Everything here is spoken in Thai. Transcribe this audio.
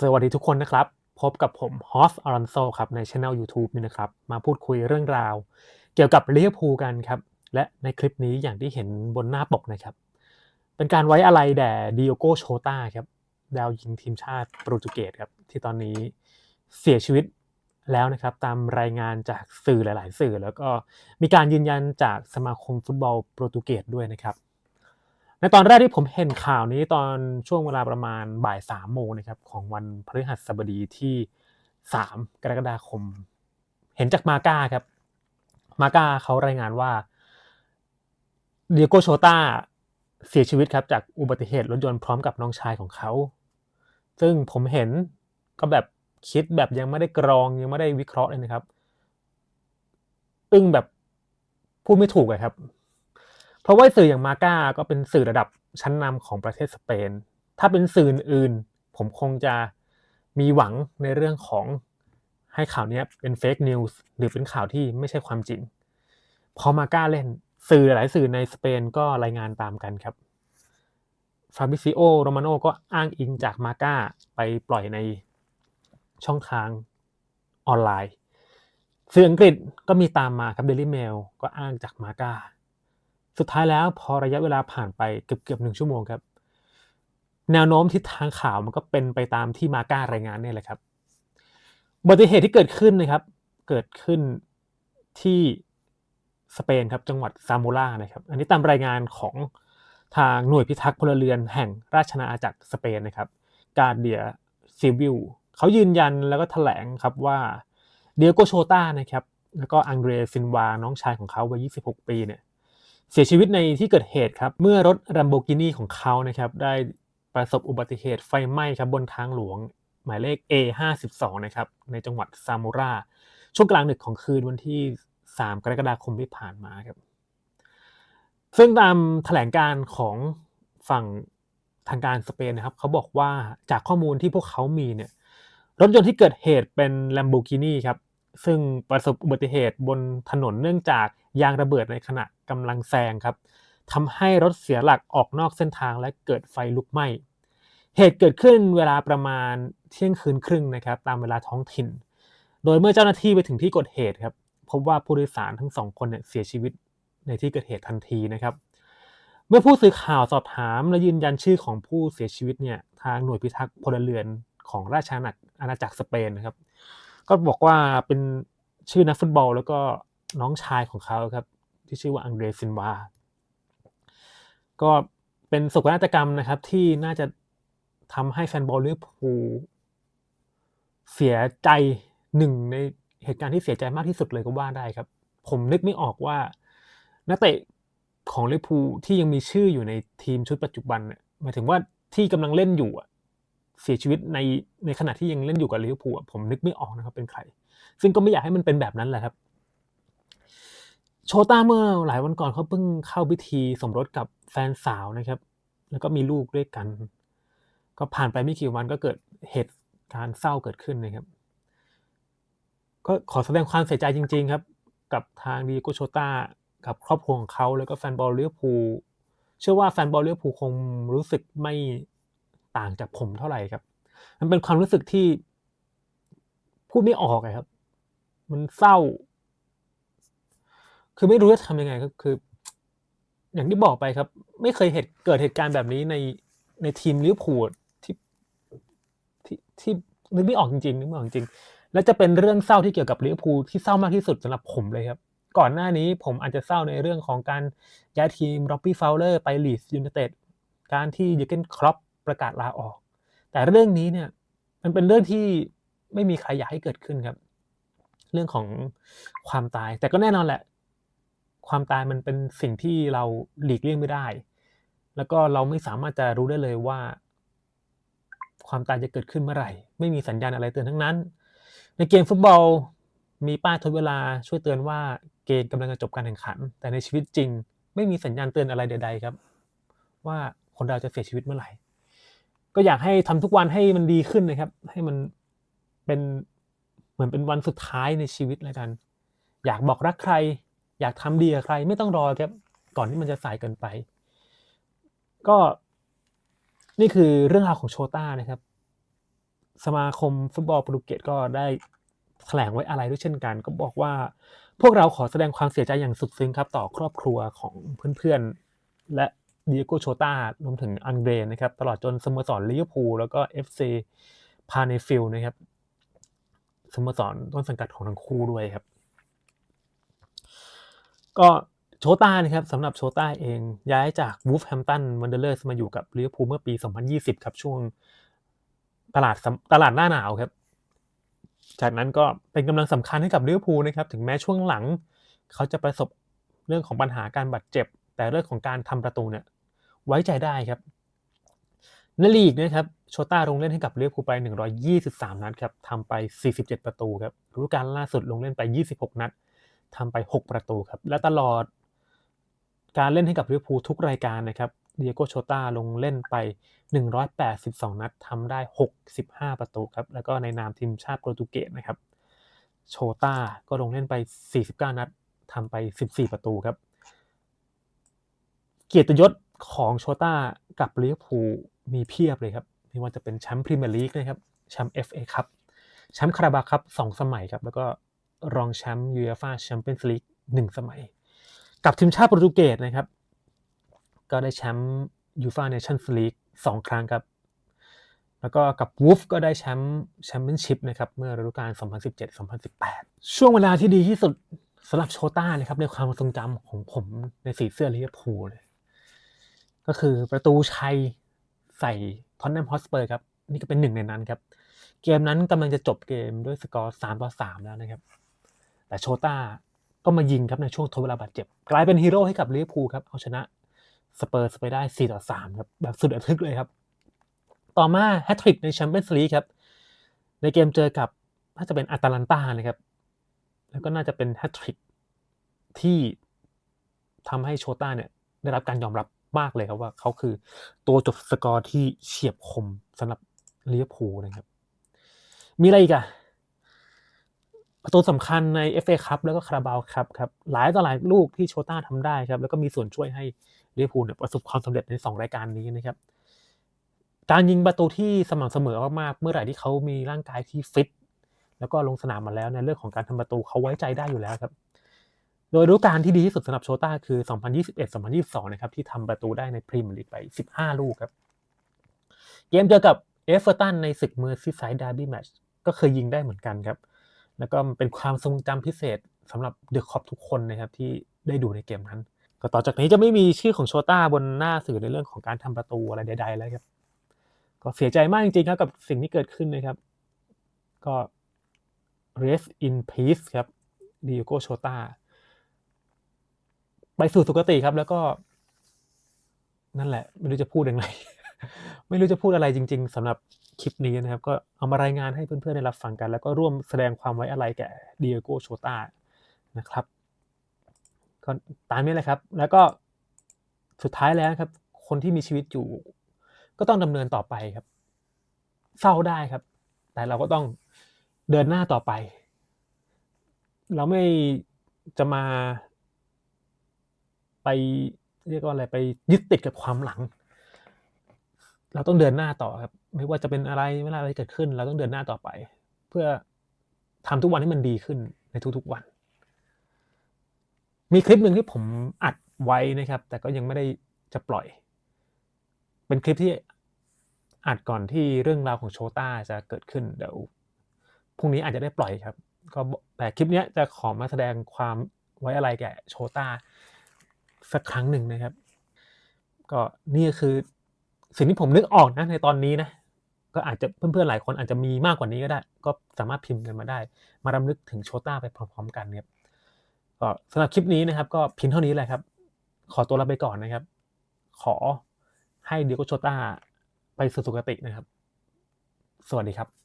สวัสดีทุกคนนะครับ พบกับผมฮอสอารอนโซครับในช่ anel YouTube นี่นะครับ มาพูดคุยเรื่องราว เกี่ยวกับลิเวอร์พูลกันครับ และในคลิปนี้อย่างที่เห็นบนหน้าปกนะครับ เป็นการไว้อะไรแด่ดิโอโกโชตาครับ ดาวยิงทีมชาติโปรตุเกสครับ ที่ตอนนี้เสียชีวิตแล้วนะครับ ตามรายงานจากสื่อหลาย ๆ สื่อ แล้วก็มีการยืนยันจากสมาคมฟุตบอลโปรตุเกสด้วยนะครับ ในตอนแรกที่ผมเห็นข่าวนี้ตอนช่วงเวลาประมาณบ่ายสามโมงนะครับของวันพฤหัสบดีที่สามกรกฎาคม เห็นจากมาก้าครับมาก้าเขารายงานว่าเดียโกโชตาเสียชีวิตครับจากอุบัติเหตุรถยนต์พร้อมกับน้องชายของเขา ซึ่งผมเห็นก็แบบคิดแบบยังไม่ได้กรองยังไม่ได้วิเคราะห์เลยนะครับ อึ้งแบบพูดไม่ถูกเลยครับ เพราะว่าสื่ออย่างมาก้าก็เป็นสื่อระดับชั้นนำของประเทศสเปน ถ้าเป็นสื่ออื่นผมคงจะมีหวังในเรื่องของให้ข่าวนี้เป็นเฟกนิวส์หรือเป็นข่าวที่ไม่ใช่ความจริง พอมาก้าเล่นสื่อหลายสื่อในสเปนก็รายงานตามกันครับฟาบิซิโอโรมาโนก็อ้างอิงจากมาก้าไปปล่อยในช่องทางออนไลน์ สื่ออังกฤษก็มีตามมาครับเดลิเมลก็อ้างจากมาก้า สุดท้ายแล้วพอระยะเวลาผ่านไปเกือบเกือบหนึ่งชั่วโมงครับ แนวโน้มทิศทางข่าวมันก็เป็นไปตามที่มาก้ารายงานเนี่ยแหละครับอุบัติเหตุที่เกิดขึ้นนะครับ เกิดขึ้นที่สเปนครับจังหวัดซามูรานะครับ อันนี้ตามรายงานของทางหน่วยพิทักษ์พลเรือนแห่งราชนาอาณาจักรสเปนนะครับ กาเดียซิวิลเขายืนยันแล้วก็แถลงครับว่าเดียโกโชตานะครับ แล้วก็อังเดรซินวาน้องชายของเขาวัย 26 ปีเนี่ย เสียชีวิตในที่เกิดเหตุครับ เมื่อรถ Lamborghini ของเขานะครับได้ประสบอุบัติเหตุไฟไหม้ครับบนทางหลวง หมายเลข A52 นะครับในจังหวัดซามูราช่วงกลางดึกของคืนวันที่ 3 กรกฎาคมที่ผ่านมาครับ ซึ่งตามแถลงการของฝั่งทางการสเปนนะครับเขาบอกว่าจากข้อมูลที่พวกเขามีเนี่ยรถยนต์ที่เกิดเหตุเป็น Lamborghini ครับ ซึ่งประสบอุบัติเหตุบนถนนเนื่องจากยางระเบิดในขณะกำลังแซงครับทำให้รถเสียหลักออกนอกเส้นทางและเกิดไฟลุกไหม้เหตุเกิดขึ้นเวลาประมาณเที่ยงคืนครึ่งนะครับ ตามเวลาท้องถิ่น โดยเมื่อเจ้าหน้าที่ไปถึงที่เกิดเหตุครับพบว่าผู้โดยสารทั้งสองคนเนี่ยเสียชีวิตในที่เกิดเหตุทันทีนะครับ เมื่อผู้สื่อข่าวสอบถามและยืนยันชื่อของผู้เสียชีวิตเนี่ยทางหน่วยพิทักษ์พลเรือนของราชอาณาจักรสเปนนะครับ ก็บอกว่าเป็นชื่อนักฟุตบอล แล้วก็น้องชายของเขาครับ ที่ชื่อว่าอังเดรซินวา ก็เป็นโศกนาฏกรรมนะครับ ที่น่าจะทำให้แฟนบอลลิเวอร์พูลเสียใจหนึ่งในเหตุการณ์ที่เสียใจมากที่สุดเลยก็ว่าได้ครับ ผมนึกไม่ออกว่า นักเตะของลิเวอร์พูลที่ยังมีชื่ออยู่ในทีมชุดปัจจุบันเนี่ยหมายถึงว่าที่กำลังเล่นอยู่ เสียชีวิตในในขณะที่ยังเล่นอยู่กับลิเวอร์พูลผมนึกไม่ออกนะครับเป็นใคร ซึ่งก็ไม่อยากให้มันเป็นแบบนั้นแหละครับ โชต้าเมื่อหลายวันก่อนเขาเพิ่งเข้าพิธีสมรสกับแฟนสาวนะครับ แล้วก็มีลูกด้วยกัน ก็ผ่านไปไม่กี่วันก็เกิดเหตุการณ์เศร้าเกิดขึ้นนะครับ ก็ขอแสดงความเสียใจจริง ๆ ครับ กับทางดีโกโชต้ากับครอบครัวของเขาแล้วก็แฟนบอลลิเวอร์พูเชื่อว่าแฟนบอลลิเวอร์พูคงรู้สึกไม่ ต่างจากผมเท่าไหร่ครับ มันเป็นความรู้สึกที่พูดไม่ออกเลยครับ มันเศร้า คือไม่รู้จะทำยังไงครับคือ อย่างที่บอกไปครับ ไม่เคยเหตุเกิดเหตุการณ์แบบนี้ในในทีมลิเวอร์พูลที่ที่ที่นึกไม่ออกจริงๆนึกไม่ออกจริงและจะเป็นเรื่องเศร้าที่เกี่ยวกับลิเวอร์พูลที่เศร้ามากที่สุดสำหรับผมเลยครับ ก่อนหน้านี้ผมอาจจะเศร้าในเรื่องของการย้ายทีมร็อบบี้ฟาวเลอร์ไปลีสยูไนเต็ดการที่ยูเกนครอป ประกาศลาออก แต่เรื่องนี้เนี่ยมันเป็นเรื่องที่ไม่มีใครอยากให้เกิดขึ้นครับ เรื่องของความตาย แต่ก็แน่นอนแหละ ความตายมันเป็นสิ่งที่เราหลีกเลี่ยงไม่ได้ แล้วก็เราไม่สามารถจะรู้ได้เลยว่า ความตายจะเกิดขึ้นเมื่อไหร่ ไม่มีสัญญาณอะไรเตือนทั้งนั้น ในเกมฟุตบอลมีป้ายทดเวลาช่วยเตือนว่าเกมกำลังจะจบการแข่งขัน แต่ในชีวิตจริง ไม่มีสัญญาณเตือนอะไรใด ๆ ครับ ว่าคนเราจะเสียชีวิตเมื่อไหร่ ก็อยากให้ทำทุกวันให้มันดีขึ้นนะครับ ให้มันเป็นเหมือนเป็นวันสุดท้ายในชีวิตแล้วกัน อยากบอกรักใคร อยากทำดีกับใคร ไม่ต้องรอครับก่อนที่มันจะสายเกินไป ก็ นี่คือเรื่องราวของโชต้านะครับ สมาคมฟุตบอลโปรตุเกสก็ได้แถลงไว้อะไรด้วยเช่นกัน ก็บอกว่า พวกเราขอแสดงความเสียใจอย่างสุดซึ้งครับ ต่อครอบครัวของเพื่อนๆและ เดียโกโชตารวมถึงอังเดรนะครับ ตลอดจนสโมสรลิเวอร์พูลแล้วก็ FC พาเนฟิลนะครับสโมสรต้นสังกัดของทั้งคู่ด้วยครับ ก็โชตานะครับสำหรับโชตาเองย้ายจากวูฟแฮมตันวันเดอร์เลอร์มาอยู่กับลิเวอร์พูลเมื่อปี 2020 ครับช่วงตลาดตลาดหน้าหนาวครับ จากนั้นก็เป็นกำลังสำคัญให้กับลิเวอร์พูลนะครับ ถึงแม้ช่วงหลัง เขาจะประสบเรื่องของปัญหาการบาดเจ็บ แต่เรื่องของการทำประตูเนี่ย ไว้ใจได้ครับในลีกนะครับโชต้าลงเล่นให้กับลิเวอร์พูไป 123 นัดครับทำไป 47 ประตูครับฤดูกาลล่าสุดลงเล่นไป 26 นัดทำไป 6 ประตูครับ และตลอดการเล่นให้กับลิเวอร์พูทุกรายการนะครับเดียโกโชต้าลงเล่นไป 182 นัดทำได้ 65 ประตูครับแล้วก็ในนามทีมชาติโปรตุเกสนะครับโชต้าก็ลงเล่นไป 49 นัดทำไป 14 ประตูครับ เกียรติยศ ของโชต้ากับลิเวอร์พูลมีเพียบเลยครับไม่ว่าจะเป็นแชมป์พรีเมียร์ลีกนะครับแชมป์เอฟเอคัพแชมป์คาราบาคัพสองสมัยครับ แล้วก็รองแชมป์ยูเอฟ่าแชมเปี้ยนส์ลีกหนึ่งสมัย กับทีมชาติโปรตุเกสนะครับ ก็ได้แชมป์ยูฟ่าเนชั่นส์ลีกสองครั้งครับ แล้วก็กับวูฟก็ได้แชมป์แชมเปี้ยนชิพนะครับ เมื่อฤดูกาล 2017-2018 ช่วงเวลาที่ดีที่สุดสำหรับโชต้านะครับในความทรงจำของผมในสีเสื้อลิเวอร์พูลเลย ก็คือประตูชัยใส่ทอนแนมฮอสเปอร์ครับ นี่ก็เป็นหนึ่งในนั้นครับ เกมนั้นกำลังจะจบเกมด้วยสกอร์3ต่อ3แล้วนะครับ แต่โชต้าก็มายิงครับในช่วงทดเวลาบาดเจ็บ กลายเป็นฮีโร่ให้กับลิเวอร์พูลครับ เอาชนะสเปอร์สไปได้ 4 ต่อ 3 ครับ แบบสุดระทึกเลยครับ ต่อมาแฮตทริกในแชมเปี้ยนส์ลีกครับ ในเกมเจอกับน่าจะเป็นอัตแลนตานะครับ แล้วก็น่าจะเป็นแฮตทริกที่ทำให้โชต้าเนี่ยได้รับการยอมรับ มากเลยครับว่าเขาคือตัวจบสกอร์ที่เฉียบคมสำหรับเวอร์พูนะครับ มีอะไรอีกอะประตูสำคัญใน FA คัพแล้วก็คาราบาวครับครับหลายต่อหลายลูกที่โชต้าทำได้ครับ แล้วก็มีส่วนช่วยให้เวอร์พูเนี่ยประสบความสำเร็จใน 2 รายการนี้นะครับการยิงประตูที่สม่ำเสมอมากๆ เมื่อไหร่ที่เขามีร่างกายที่ฟิต แล้วก็ลงสนามมาแล้วในเรื่องของการทำประตูเขาไว้ใจได้อยู่แล้วครับ โดยฤดูกาลที่ดีที่สุดสำหรับโชต้าคือ 2021-2022 นะครับที่ทำประตูได้ในพรีเมียร์ลีกไป 15 ลูกครับ เกมเจอกับเอฟเวอร์ตันในศึกเมอร์ซีไซด์ดาร์บี้แมตช์ก็เคยยิงได้เหมือนกันครับ แล้วก็เป็นความทรงจำพิเศษสำหรับเดอะคอปทุกคนนะครับที่ได้ดูในเกมนั้น ก็ต่อจากนี้จะไม่มีชื่อของโชต้าบนหน้าสื่อในเรื่องของการทำประตูอะไรใด ๆ แล้วครับ ก็เสียใจมากจริงๆครับกับสิ่งที่เกิดขึ้นนะครับ ก็ rest in peace ครับดิโกโชต้า ไปสู่สุคติครับ แล้วก็ นั่นแหละ ไม่รู้จะพูดยังไง ไม่รู้จะพูดอะไรจริง ๆสำหรับคลิปนี้นะครับ ก็เอามารายงานให้เพื่อนๆได้รับฟังกัน แล้วก็ร่วมแสดงความไว้อะไรแก่เดียโกโชตานะครับก็ตามนี้แหละครับ แล้วก็สุดท้ายแล้วครับ คนที่มีชีวิตอยู่ ก็ต้องดำเนินต่อไปครับ เศร้าได้ครับ แต่เราก็ต้องเดินหน้าต่อไป เราไม่จะมา ไปเรียกว่าอะไรไปยึดติดกับความหลัง เราต้องเดินหน้าต่อครับ ไม่ว่าจะเป็นอะไรไม่ว่าอะไรเกิดขึ้น เราต้องเดินหน้าต่อไป เพื่อทำทุกวันให้มันดีขึ้นในทุกๆวัน มีคลิปหนึ่งที่ผมอัดไว้นะครับ แต่ก็ยังไม่ได้จะปล่อย เป็นคลิปที่อัดก่อนที่เรื่องราวของโชต้าจะเกิดขึ้นเดี๋ยวพรุ่งนี้อาจจะได้ปล่อยครับ ก็แต่คลิปนี้จะขอมาแสดงความไว้อะไรแก่โชต้า สักครั้งหนึ่งนะครับ ก็นี่คือสิ่งที่ผมนึกออกนะในตอนนี้นะ ก็อาจจะเพื่อนๆหลายคนอาจจะมีมากกว่านี้ก็ได้ ก็สามารถพิมพ์กันมาได้ มารำลึกถึงโชต้าไปพร้อมๆกันครับก็สำหรับคลิปนี้นะครับ ก็เพียงเท่านี้แหละครับ ขอตัวลาไปก่อนนะครับ ขอให้เดียโกโชต้าไปสู่สุคตินะครับ สวัสดีครับ